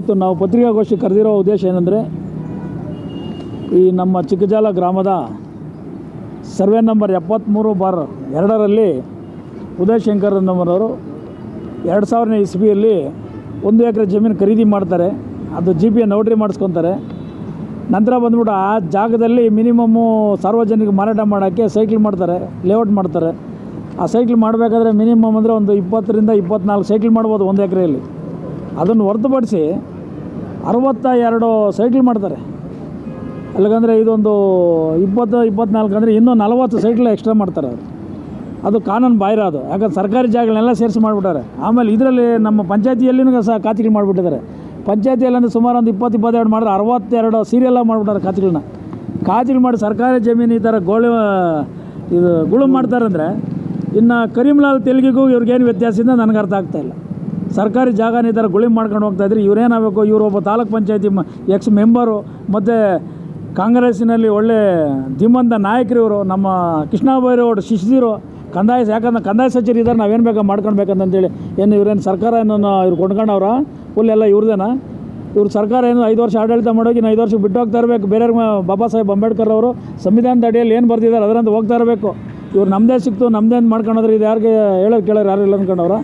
ಇವತ್ತು ನಾವು ಪತ್ರಿಕಾಗೋಷ್ಠಿ ಕರೆದಿರೋ ಉದ್ದೇಶ ಏನಂದರೆ, ಈ ನಮ್ಮ ಚಿಕ್ಕಜಾಲ ಗ್ರಾಮದ ಸರ್ವೆ ನಂಬರ್ ಎಪ್ಪತ್ತ್ಮೂರು ಬಾರ್ ಎರಡರಲ್ಲಿ ಉದಯ್ ಶಂಕರ್ ನಮ್ಮರವರು ಎರಡು ಸಾವಿರನೇ ಇಸ್ವಿಯಲ್ಲಿ ಒಂದು ಎಕರೆ ಜಮೀನು ಖರೀದಿ ಮಾಡ್ತಾರೆ, ಅದು ಜಿ ಪಿ ನೋಟ್ರಿ ಮಾಡಿಸ್ಕೊತಾರೆ. ನಂತರ ಬಂದ್ಬಿಟ್ಟು ಆ ಜಾಗದಲ್ಲಿ ಮಿನಿಮಮ್ಮು ಸಾರ್ವಜನಿಕ ಮಾರಾಟ ಮಾಡೋಕ್ಕೆ ಸೈಕ್ಲ್ ಮಾಡ್ತಾರೆ, ಲೇಔಟ್ ಮಾಡ್ತಾರೆ. ಆ ಸೈಕ್ಲ್ ಮಾಡಬೇಕಾದ್ರೆ ಮಿನಿಮಮ್ ಅಂದರೆ ಒಂದು ಇಪ್ಪತ್ತರಿಂದ ಇಪ್ಪತ್ನಾಲ್ಕು ಸೈಕ್ಲ್ ಮಾಡ್ಬೋದು ಒಂದು ಎಕರೆಯಲ್ಲಿ. ಅದನ್ನು ಹೊರತುಪಡಿಸಿ ಅರವತ್ತ ಎರಡು ಸೈಕ್ಲ್ ಮಾಡ್ತಾರೆ. ಅಲ್ಲಿಗಂದರೆ ಇದೊಂದು ಇಪ್ಪತ್ತು, ಇಪ್ಪತ್ನಾಲ್ಕು ಅಂದರೆ ಇನ್ನೂ ನಲವತ್ತು ಸೈಕ್ಲ್ ಎಕ್ಸ್ಟ್ರಾ ಮಾಡ್ತಾರೆ ಅವರು. ಅದು ಕಾನೂನು ಬಾಹಿರ ಅದು. ಯಾಕಂದ್ರೆ ಸರ್ಕಾರಿ ಜಾಗಗಳನ್ನೆಲ್ಲ ಸೇರಿಸಿ ಮಾಡಿಬಿಟ್ಟಾರೆ. ಆಮೇಲೆ ಇದರಲ್ಲಿ ನಮ್ಮ ಪಂಚಾಯತಿಯಲ್ಲಿನೂ ಸಹ ಖಾತೆಗಳು ಮಾಡಿಬಿಟ್ಟಿದ್ದಾರೆ. ಪಂಚಾಯತಿಯಲ್ಲಿ ಅಂದರೆ ಸುಮಾರು ಒಂದು ಇಪ್ಪತ್ತು, ಇಪ್ಪತ್ತೆರಡು ಮಾಡಿದ್ರೆ ಅರವತ್ತೆರಡು ಸೀರಿಯಲ್ಲ ಮಾಡಿಬಿಟ್ಟಾರೆ ಖಾತೆಗಳನ್ನ ಖಾತೆಗಳು ಮಾಡಿ ಸರ್ಕಾರಿ ಜಮೀನು ಈ ಥರ ಗೋಳು, ಇದು ಗುಳು ಮಾಡ್ತಾರೆ ಅಂದರೆ ಇನ್ನು ಕರೀಮ್ಲಾಲ್ ತೆಲುಗಿಗೂ ಇವ್ರಿಗೇನು ವ್ಯತ್ಯಾಸ ಇದೆ ನನಗೆ ಅರ್ಥ ಆಗ್ತಾಯಿಲ್ಲ ಸರ್ಕಾರಿ ಜಾಗನ ಈ ಥರ ಗುಳಿ ಮಾಡ್ಕೊಂಡು ಹೋಗ್ತಾ ಇದ್ರೆ, ಇವ್ರೇನಾಗಬೇಕು? ಇವರು ಒಬ್ಬ ತಾಲೂಕ್ ಪಂಚಾಯತಿ ಎಕ್ಸ್ ಮೆಂಬರು, ಮತ್ತು ಕಾಂಗ್ರೆಸ್ಸಿನಲ್ಲಿ ಒಳ್ಳೆ ಧೀಮಂತ ನಾಯಕರು ಇವರು, ನಮ್ಮ ಕೃಷ್ಣ ಬೈರೇಗೌಡ ಶಿಷ್ಯರು, ಕಂದಾಯ ಯಾಕಂದ್ರೆ ಕಂದಾಯ ಸಚಿವರು ಇದ್ದಾರೆ, ನಾವೇನು ಬೇಕಾ ಮಾಡ್ಕೊಳ್ಬೇಕಂತೇಳಿ ಏನು ಇವರೇನು ಸರ್ಕಾರ ಏನೋ ಇವ್ರು ಕೊಂಡ್ಕೊಂಡವ್ರ? ಫುಲ್ಲೆಲ್ಲ ಎಲ್ಲ ಇವ್ರದೇನಾ? ಇವ್ರು ಸರ್ಕಾರ ಏನು ಐದು ವರ್ಷ ಆಡಳಿತ ಮಾಡೋಗಿ ಐದು ವರ್ಷ ಬಿಟ್ಟು ಹೋಗ್ತಾ ಇರಬೇಕು. ಬೇರೆಯವ್ರ ಬಾಬಾ ಸಾಹೇಬ್ ಅಂಬೇಡ್ಕರ್ ಅವರು, ಸಂವಿಧಾನದ ಅಡಿಯಲ್ಲಿ ಏನು ಬರ್ತಿದ್ದಾರೆ ಅದರಂತ ಹೋಗ್ತಾ ಇರಬೇಕು. ಇವ್ರು ನಮ್ಮದೇ ಸಿಕ್ತು ನಮ್ಮದೇ ಅಂತ ಇದು ಯಾರಿಗೆ ಹೇಳೋದು ಕೇಳೋರು ಯಾರು ಇಲ್ಲ ಅಂದ್ಕೊಂಡವ್ರ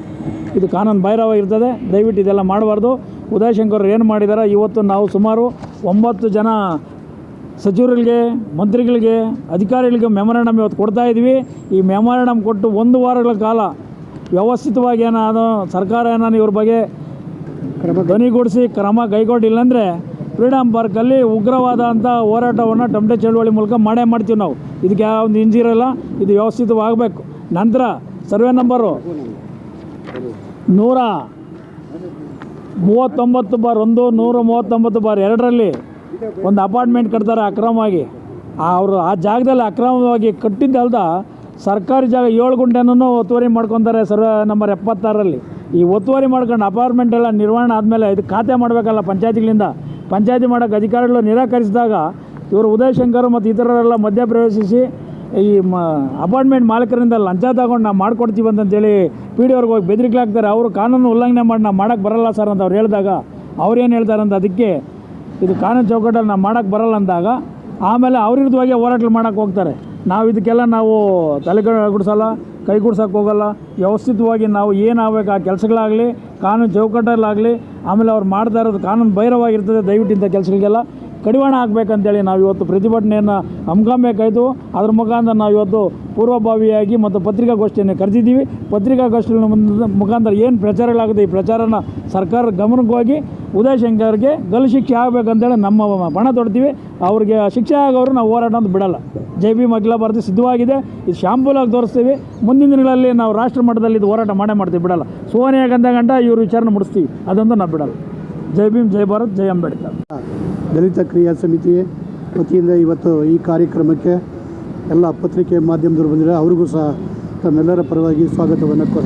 ಇದು ಕಾನೂನು ಇರ್ತದೆ, ದಯವಿಟ್ಟು ಇದೆಲ್ಲ ಮಾಡಬಾರ್ದು. ಉದಯಶಂಕರ್ ಏನು ಮಾಡಿದ್ದಾರೆ ಇವತ್ತು ನಾವು ಸುಮಾರು ಒಂಬತ್ತು ಜನ ಸಚಿವರಿಗೆ ಮಂತ್ರಿಗಳಿಗೆ, ಅಧಿಕಾರಿಗಳಿಗೆ ಮೆಮೊರಾಂಡಮ್ ಇವತ್ತು ಕೊಡ್ತಾ ಇದ್ವಿ. ಈ ಮೆಮೊರಾಂಡಮ್ ಕೊಟ್ಟು ಒಂದು ವಾರಗಳ ಕಾಲ ವ್ಯವಸ್ಥಿತವಾಗಿ ಏನೋ ಸರ್ಕಾರ ಏನಾನು ಇವ್ರ ಬಗ್ಗೆ ಧ್ವನಿಗೂಡಿಸಿ ಕ್ರಮ ಕೈಗೊಂಡಿಲ್ಲ ಅಂದರೆ ಫ್ರೀಡಮ್ ಪಾರ್ಕಲ್ಲಿ ಉಗ್ರವಾದ ಅಂತ ಹೋರಾಟವನ್ನು ಟಮಟೆ ಚಳುವಳಿ ಮೂಲಕ ಮಾಡೇ ಮಾಡ್ತೀವಿ ನಾವು. ಇದಕ್ಕೆ ಯಾವ ಒಂದು ಇಂಜಿರಲ್ಲ ಇದು ವ್ಯವಸ್ಥಿತವಾಗಬೇಕು. ನಂತರ ಸರ್ವೆ ನಂಬರು ನೂರ ಮೂವತ್ತೊಂಬತ್ತು ಬಾರ್ ಒಂದು, ನೂರ ಮೂವತ್ತೊಂಬತ್ತು ಬಾರ್ ಎರಡರಲ್ಲಿ ಒಂದು ಅಪಾರ್ಟ್ಮೆಂಟ್ ಕಟ್ತಾರೆ ಅಕ್ರಮವಾಗಿ. ಅವರು ಆ ಜಾಗದಲ್ಲಿ ಅಕ್ರಮವಾಗಿ ಕಟ್ಟಿದ್ದಲ್ದ ಸರ್ಕಾರಿ ಜಾಗ ಏಳು ಗುಂಟೆನೂ ಒತ್ತುವರಿ ಮಾಡ್ಕೊತಾರೆ ಸರ್ವೆ ನಂಬರ್ ಎಪ್ಪತ್ತಾರರಲ್ಲಿ. ಈ ಒತ್ತುವರಿ ಮಾಡ್ಕೊಂಡು ಅಪಾರ್ಟ್ಮೆಂಟ್ ಎಲ್ಲ ನಿರ್ವಹಣೆ ಆದಮೇಲೆ ಇದು ಖಾತೆ ಮಾಡಬೇಕಲ್ಲ ಪಂಚಾಯತಿಗಳಿಂದ. ಪಂಚಾಯತಿ ಮಾಡೋಕ್ಕೆ ಅಧಿಕಾರಿಗಳು ನಿರಾಕರಿಸಿದಾಗ ಇವರು ಉದಯ್ ಶಂಕರ್ ಮತ್ತು ಇತರರೆಲ್ಲ ಮಧ್ಯಪ್ರವೇಶಿಸಿ ಈ ಮ ಅಪಾರ್ಟ್ಮೆಂಟ್ ಮಾಲೀಕರಿಂದ ಲಂಚ ತಗೊಂಡು ನಾವು ಮಾಡ್ಕೊಡ್ತೀವಿ ಅಂತಂತೇಳಿ ಪಿ ಡಿ ಅವ್ರಿಗೆ ಹೋಗಿ ಬೆದರಿಕೆ ಅವರು ಕಾನೂನು ಉಲ್ಲಂಘನೆ ಮಾಡಿ ನಾವು ಮಾಡೋಕ್ಕೆ ಬರಲ್ಲ ಸರ್ ಅಂತ ಅವ್ರು ಹೇಳಿದಾಗ ಅವ್ರೇನು ಹೇಳ್ತಾರೆ ಅಂತ ಅದಕ್ಕೆ ಇದು ಕಾನೂನು ಚೌಕಟ್ಟಲ್ಲಿ ನಾವು ಮಾಡೋಕ್ಕೆ ಬರಲ್ಲ ಅಂದಾಗ, ಆಮೇಲೆ ಅವ್ರ ವಿರುದ್ಧವಾಗಿ ಹೋರಾಟ ಮಾಡೋಕ್ಕೆ ಹೋಗ್ತಾರೆ. ನಾವು ಇದಕ್ಕೆಲ್ಲ ನಾವು ತಲೆ ಗುಡಿಸಲ್ಲ, ಕೈ ಗುಡ್ಸೋಕ್ಕೆ ಹೋಗಲ್ಲ. ವ್ಯವಸ್ಥಿತವಾಗಿ ನಾವು ಏನಾಗಬೇಕು ಆ ಕೆಲಸಗಳಾಗಲಿ, ಕಾನೂನು ಚೌಕಟ್ಟಲ್ಲಾಗಲಿ ಆಮೇಲೆ ಅವ್ರು ಮಾಡ್ತಾ ಇರೋದು ಕಾನೂನು ಬೈರವಾಗಿರ್ತದೆ ದಯವಿಟ್ಟು ಇಂಥ ಕೆಲಸಗಳಿಗೆಲ್ಲ. ಕಡಿವಾಣ ಆಗಬೇಕಂತೇಳಿ ನಾವು ಇವತ್ತು ಪ್ರತಿಭಟನೆಯನ್ನು ಹಮ್ಮಿಕೊಬೇಕಾಯ್ತು ಅದ್ರ ಮುಖಾಂತರ ನಾವು ಇವತ್ತು ಪೂರ್ವಭಾವಿಯಾಗಿ ಮತ್ತು ಪತ್ರಿಕಾಗೋಷ್ಠಿಯನ್ನು ಕರೆದಿದ್ದೀವಿ. ಪತ್ರಿಕಾಗೋಷ್ಠಿಯ ಮುಂದೆ ಮುಖಾಂತರ ಏನು ಪ್ರಚಾರಗಳಾಗುತ್ತೆ ಈ ಪ್ರಚಾರನ ಸರ್ಕಾರ ಗಮನಕ್ಕೆ ಹೋಗಿ ಉದಯ್ ಶಂಕರ್ಗೆ ಗಲ್ಲು ಶಿಕ್ಷೆ ಆಗಬೇಕಂತೇಳಿ ನಮ್ಮ ಪಣ ತೊಡ್ತೀವಿ. ಅವ್ರಿಗೆ ಶಿಕ್ಷೆ ಆಗೋರು ನಾವು ಹೋರಾಟ ಅಂತ ಬಿಡಲ್ಲ. ಜೆ ಭೀಮ್, ಅಖಿಲ ಭಾರತ ಸಿದ್ಧವಾಗಿದೆ. ಇದು ಶಾಂಪೂಲಾಗಿ ತೋರಿಸ್ತೀವಿ. ಮುಂದಿನ ದಿನಗಳಲ್ಲಿ ನಾವು ರಾಷ್ಟ್ರ ಮಟ್ಟದಲ್ಲಿ ಇದು ಹೋರಾಟ ಮಾಡೇ ಮಾಡ್ತೀವಿ. ಬಿಡಲ್ಲ. ಸೋನಿಯಾ ಗಂಧ ಗಂಟ ಇವರು ವಿಚಾರಣೆ ಮುಡಿಸ್ತೀವಿ. ಅದೊಂದು ನಾವು ಬಿಡಲ್ಲ. ಜೈ ಭೀಮ್, ಜೈ ಭಾರತ್, ಜೈ ಅಂಬೇಡ್ಕರ್. ದಲಿತ ಕ್ರಿಯಾ ಸಮಿತಿ ವತಿಯಿಂದ ಇವತ್ತು ಈ ಕಾರ್ಯಕ್ರಮಕ್ಕೆ ಎಲ್ಲ ಪತ್ರಿಕೆ ಮಾಧ್ಯಮದವರು ಬಂದಿದ್ದಾರೆ. ಅವ್ರಿಗೂ ಸಹ ತಮ್ಮೆಲ್ಲರ ಪರವಾಗಿ ಸ್ವಾಗತವನ್ನು ಕೋರ